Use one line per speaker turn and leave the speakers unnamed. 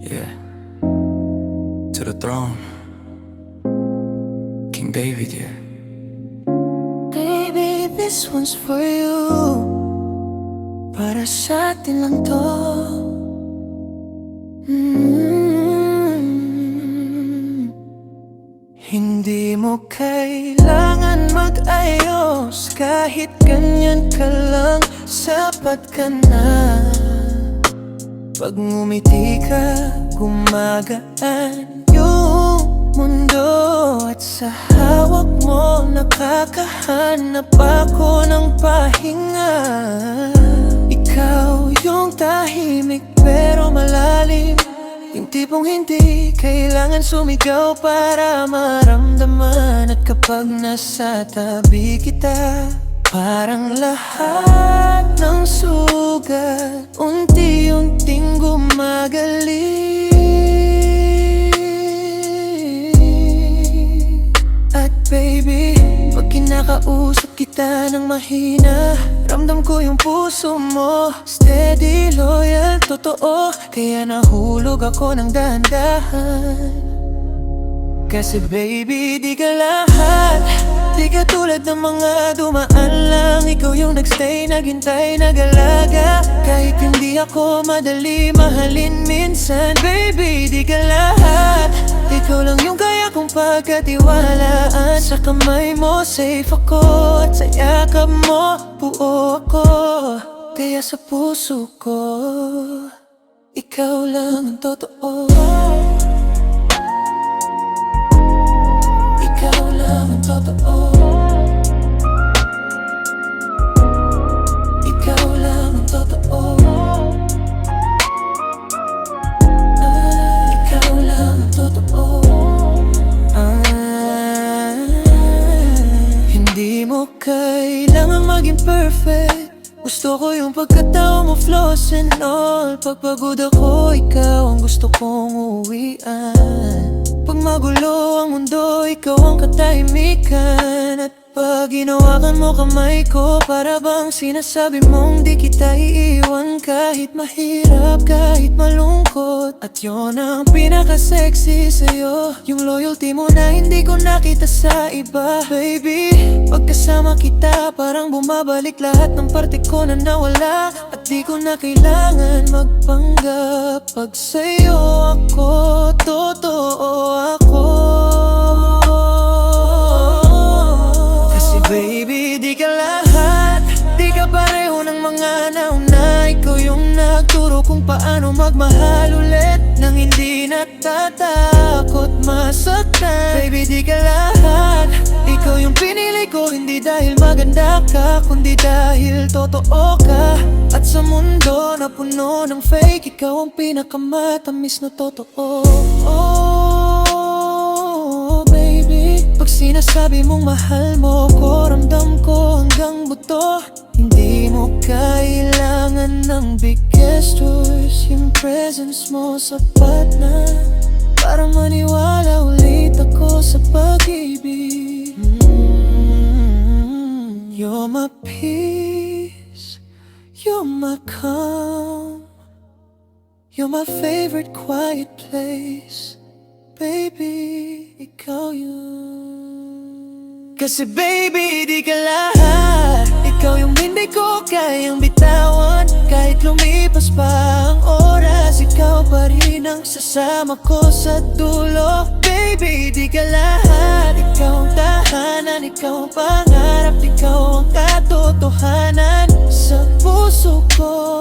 Yeah. To the throne. King David, yeah.
Baby, this one's for you Para sa atin lang to Mm. Hindi mo kailangan mag-ayos Kahit ganyan ka lang, sapat ka na Pag ngumiti ka, gumagaan yung mundo. At sa hawak mo, nakakahanap ako ng pahinga. Ikaw yung tahimik pero malalim. Yung tipong hindi kailangan sumigaw para maramdaman. At kapag nasa tabi kita Parang lahat ng sugat gumagaling At baby, pag kinakausap kita ng mahina. Ramdam ko yung puso mo. Steady, loyal, totoo. Kaya nahulog ako ng dahan-dahan. Kasi baby, di ka lahat Di ka tulad ng mga dumaan lang. Ikaw yung nagstay, naghintay, nagalaga. Kahit hindi ako madali mahalin minsan. Baby, di ka lahat. Ikaw lang yung kaya kong pagkatiwalaan. Sa kamay mo, safe ako. At sa yakap mo, buo ako. Kaya sa puso ko Ikaw lang ang totoo ang totoo. Ikaw lang ang totoo. Ah, Ikaw lang ang totoo. Ah, Hindi mo kailangan maging perfect. Gusto ko yung pagkatao mo flaws and all. Pag pagod ako, ikaw ang gusto kong uwian magulo ang mundo, ikaw ang katahimikan At pag ginawakan mo kamay ko Para bang sinasabi mong di kita iiwan? Kahit mahirap, kahit malungkot At yun ang pinaka-sexy sa'yo. Yung loyalty mo na hindi ko nakita sa iba Baby, pagkasama kita Parang bumabalik lahat ng parte ko na nawala. At di ko na kailangan magpanggap Pag sa'yo ako, totoo ako kung paano magmahal ulit Nang hindi natatakot masaktan. Baby, di ka lahat. Ikaw yung pinili ko Hindi dahil maganda ka Kundi dahil totoo ka. At sa mundo na puno ng fake Ikaw ang pinakamatamis na totoo. Oh, baby Pag sinasabi mong mahal mo ko Ramdam presence mo sapat na Para maniwala ulit ako sa pag-ibig. Mm, You're my peace. You're my calm. You're my favorite quiet place. Baby, ikaw yun. Kasi baby, di ka lahat. Ikaw yung hindi ko kayang bitawan. Kahit lumipas pa tunay nang sasama ko sa dulo. Baby, di ka lahat. Ikaw ang tahanan, ikaw ang pangarap Ikaw ang katotohanan sa puso ko.